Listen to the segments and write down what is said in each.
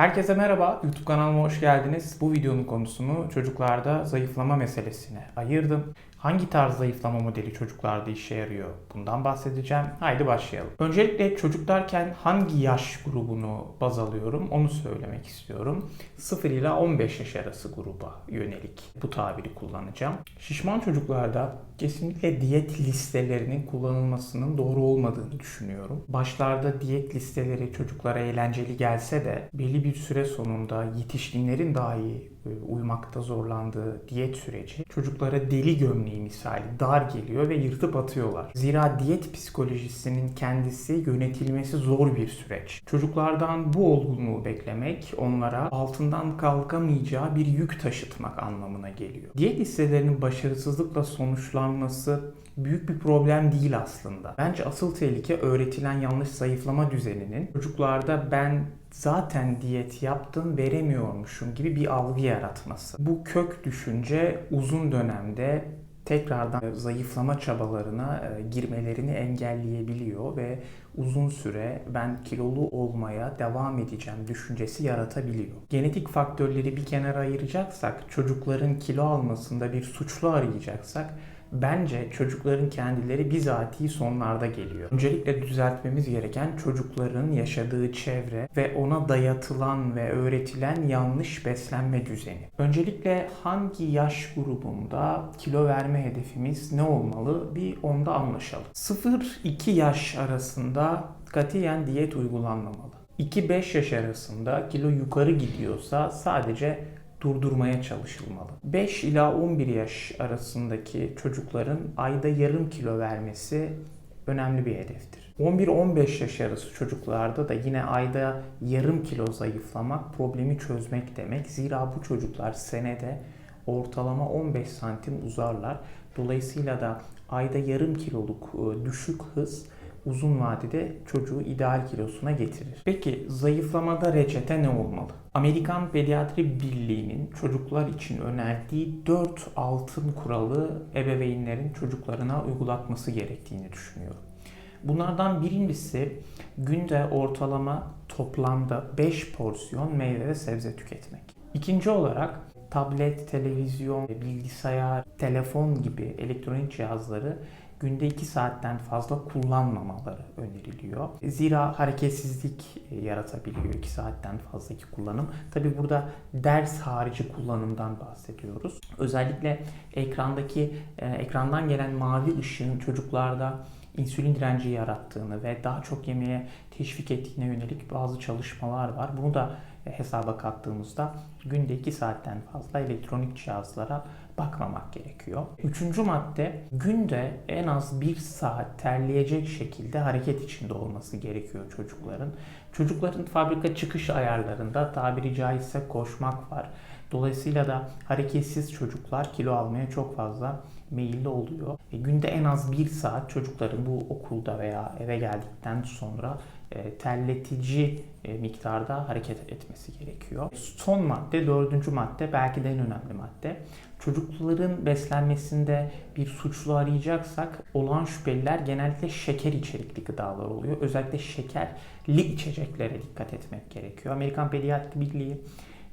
Herkese merhaba, YouTube kanalıma hoş geldiniz. Bu videonun konusunu çocuklarda zayıflama meselesine ayırdım. Hangi tarz zayıflama modeli çocuklarda işe yarıyor? Bundan bahsedeceğim. Haydi başlayalım. Öncelikle çocuk derken hangi yaş grubunu baz alıyorum onu söylemek istiyorum. 0 ile 15 yaş arası gruba yönelik bu tabiri kullanacağım. Şişman çocuklarda kesinlikle diyet listelerinin kullanılmasının doğru olmadığını düşünüyorum. Başlarda diyet listeleri çocuklara eğlenceli gelse de belli bir süre sonunda yetişkinlerin dahi e, uymakta zorlandığı diyet süreci çocuklara deli gömleği misali dar geliyor ve yırtıp atıyorlar. Zira diyet psikolojisinin kendisi yönetilmesi zor bir süreç. Çocuklardan bu olgunluğu beklemek onlara altından kalkamayacağı bir yük taşıtmak anlamına geliyor. Diyet listelerinin başarısızlıkla sonuçlanması büyük bir problem değil aslında. Bence asıl tehlike öğretilen yanlış zayıflama düzeninin çocuklarda ben zaten diyet yaptım veremiyormuşum gibi bir algı yaratması. Bu kök düşünce uzun dönemde tekrardan zayıflama çabalarına e, girmelerini engelleyebiliyor ve uzun süre ben kilolu olmaya devam edeceğim düşüncesi yaratabiliyor. Genetik faktörleri bir kenara ayıracaksak, çocukların kilo almasında bir suçlu arayacaksak bence çocukların kendileri bizatihi sonlarda geliyor. Öncelikle düzeltmemiz gereken çocukların yaşadığı çevre ve ona dayatılan ve öğretilen yanlış beslenme düzeni. Öncelikle hangi yaş grubunda kilo verme hedefimiz ne olmalı bir onda anlaşalım. 0-2 yaş arasında katiyen diyet uygulanmamalı. 2-5 yaş arasında kilo yukarı gidiyorsa sadece durdurmaya çalışılmalı. 5 ila 11 yaş arasındaki çocukların ayda yarım kilo vermesi önemli bir hedeftir. 11-15 yaş arası çocuklarda da yine ayda yarım kilo zayıflamak problemi çözmek demek. Zira bu çocuklar senede ortalama 15 santim uzarlar. Dolayısıyla da ayda yarım kiloluk e, düşük hız uzun vadede çocuğu ideal kilosuna getirir. Peki zayıflamada reçete ne olmalı? Amerikan Pediatri Birliği'nin çocuklar için önerdiği 4 altın kuralı ebeveynlerin çocuklarına uygulatması gerektiğini düşünüyorum. Bunlardan birincisi günde ortalama toplamda 5 porsiyon meyve ve sebze tüketmek. İkinci olarak tablet, televizyon, bilgisayar, telefon gibi elektronik cihazları günde 2 saatten fazla kullanmamaları öneriliyor. Zira hareketsizlik e, yaratabiliyor 2 saatten fazlaki kullanım. Tabi burada ders harici kullanımdan bahsediyoruz. Özellikle ekrandaki e, ekrandan gelen mavi ışığın çocuklarda insülin direnci yarattığını ve daha çok yemeye teşvik ettiğine yönelik bazı çalışmalar var. Bunu da hesaba kattığımızda günde 2 saatten fazla elektronik cihazlara bakmamak gerekiyor. Üçüncü madde günde en az 1 saat terleyecek şekilde hareket içinde olması gerekiyor çocukların. Çocukların fabrika çıkış ayarlarında tabiri caizse koşmak var. Dolayısıyla da hareketsiz çocuklar kilo almaya çok fazla meyilli oluyor. E, günde en az bir saat çocukların bu okulda veya eve geldikten sonra e, terletici e, miktarda hareket etmesi gerekiyor. Son madde, dördüncü madde belki de en önemli madde. Çocukların beslenmesinde bir suçlu arayacaksak olan şüpheliler genellikle şeker içerikli gıdalar oluyor. Özellikle şekerli içeceklere dikkat etmek gerekiyor. Amerikan Pediatri Birliği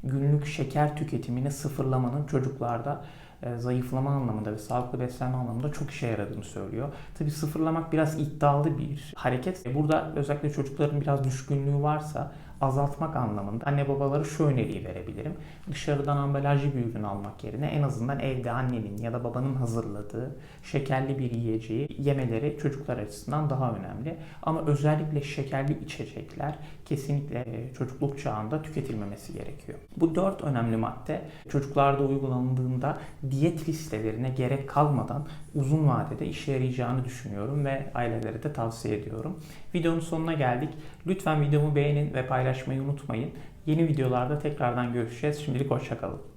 günlük şeker tüketimini sıfırlamanın çocuklarda e, zayıflama anlamında ve sağlıklı beslenme anlamında çok işe yaradığını söylüyor. Tabi sıfırlamak biraz iddialı bir hareket. E, burada özellikle çocukların biraz düşkünlüğü varsa azaltmak anlamında anne babaları şu öneriyi verebilirim. Dışarıdan ambalajlı bir ürün almak yerine en azından evde annenin ya da babanın hazırladığı şekerli bir yiyeceği yemeleri çocuklar açısından daha önemli. Ama özellikle şekerli içecekler kesinlikle e, çocukluk çağında tüketilmemesi gerekiyor. Bu dört önemli madde çocuklarda uygulandığında diyet listelerine gerek kalmadan uzun vadede işe yarayacağını düşünüyorum ve ailelere de tavsiye ediyorum. Videonun sonuna geldik. Lütfen videomu beğenin ve paylaşmayı unutmayın. Yeni videolarda tekrardan görüşeceğiz. Şimdilik hoşçakalın.